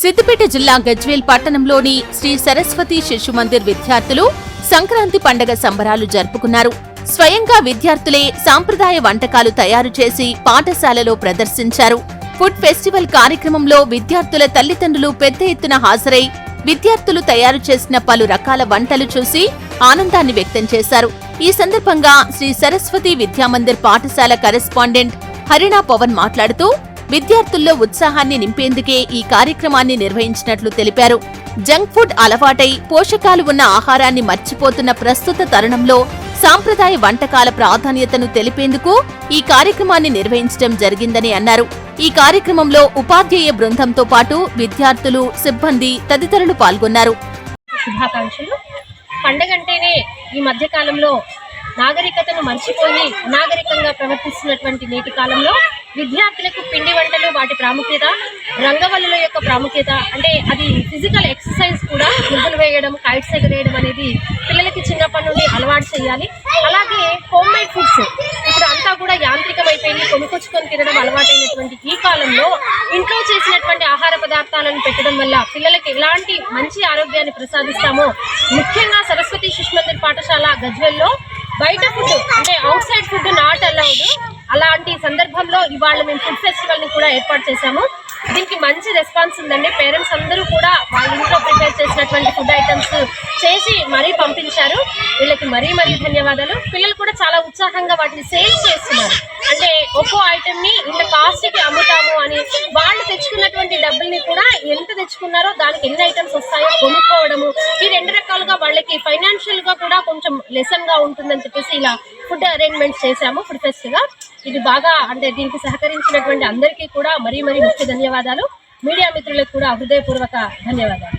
సిద్దిపేట జిల్లా గజ్వేల్ పట్టణంలోని శ్రీ సరస్వతి శిశు మందిర్ విద్యార్థులు సంక్రాంతి పండగ సంబరాలు జరుపుకున్నారు. స్వయంగా విద్యార్థులే సాంప్రదాయ వంటకాలు తయారు చేసి పాఠశాలలో ప్రదర్శించారు. ఫుడ్ ఫెస్టివల్ కార్యక్రమంలో విద్యార్థుల తల్లిదండ్రులు పెద్ద ఎత్తున హాజరై విద్యార్థులు తయారు చేసిన పలు రకాల వంటలు చూసి ఆనందాన్ని వ్యక్తం చేశారు. ఈ సందర్భంగా శ్రీ సరస్వతి విద్యామందిర్ పాఠశాల కరెస్పాండెంట్ హరిణా పవన్ మాట్లాడుతూ విద్యార్థుల్లో ఉత్సాహాన్ని నింపేందుకే ఈ కార్యక్రమాన్ని నిర్వహించినట్లు తెలిపారు. జంక్ ఫుడ్ అలవాటై పోషకాలు ఉన్న ఆహారాన్ని మర్చిపోతున్న ప్రస్తుత తరుణంలో సాంప్రదాయ వంటకాల ప్రాధాన్యతను తెలిపేందుకు ఈ కార్యక్రమాన్ని నిర్వహించడం జరిగిందని అన్నారు. ఈ కార్యక్రమంలో ఉపాధ్యాయ బృందంతో పాటు విద్యార్థులు సిబ్బంది తదితరులు పాల్గొన్నారు. శుభాకాంక్షలు. పండగ అంటేనే ఈ మధ్య కాలంలో నాగరికతను మర్చిపోయి అనాగరికంగా ప్రవర్తిస్తున్నటువంటి నేటి కాలంలో విద్యార్థులకు పిండి వంటలు వాటి ప్రాముఖ్యత రంగవల్లుల యొక్క ప్రాముఖ్యత అంటే అది ఫిజికల్ ఎక్సర్సైజ్ కూడా ముగ్గులు వేయడం కైట్స్ ఎగరేయడం అనేది పిల్లలకి చిన్నప్పటి నుండి అలవాటు చేయాలి. అలాగే హోమ్ మేడ్ ఫుడ్స్ ఇప్పుడు అంతా కూడా యాంత్రికమైపోయింది. కొనుకొచ్చుకొని తినడం అలవాటైనటువంటి ఈ కాలంలో ఇంట్లో చేసినటువంటి ఆహార పదార్థాలను పెట్టడం వల్ల పిల్లలకి ఎలాంటి మంచి ఆరోగ్యాన్ని ప్రసాదిస్తామో ముఖ్యంగా సరస్వతి శిశు మందిర్ పాఠశాల గజ్వెల్లో బయట ఫుడ్ అంటే outside food not allowed అలాంటి సందర్భంలో ఇవాళ మేము ఫుడ్ ఫెస్టివల్ని కూడా ఏర్పాటు చేశాము. దీనికి మంచి రెస్పాన్స్ ఉందండి. పేరెంట్స్ అందరూ కూడా వాళ్ళ ఇంట్లో ప్రిపేర్ చేసినటువంటి ఫుడ్ ఐటమ్స్ చేసి మరీ పంపించారు. వీళ్ళకి మరీ మరీ ధన్యవాదాలు. పిల్లలు కూడా చాలా ఉత్సాహంగా వాటిని సేల్ చేస్తున్నారు. అంటే ఒక్కో ఐటమ్ని ఇంత కాస్ట్కి అమ్ముతాము అని వాళ్ళు తెచ్చుకున్నటువంటి డబ్బుల్ని కూడా ఎంత తెచ్చుకున్నారో దానికి ఎన్ని ఐటమ్స్ వస్తాయో కొనుక్కోవడము. ఈ రెండు రకాలుగా వాళ్ళకి ఫైనాన్షియల్గా కూడా కొంచెం లెసన్గా ఉంటుందని చెప్పేసి ఇలా ఫుడ్ అరేంజ్మెంట్స్ చేశాము. ఫుడ్ ఫెస్ట్గా ఇది బాగా అంటే దీనికి సహకరించినటువంటి అందరికీ కూడా మరీ మరీ ముఖ్య ధన్యవాదాలు. మీడియా మిత్రులకు కూడా హృదయపూర్వక ధన్యవాదాలు.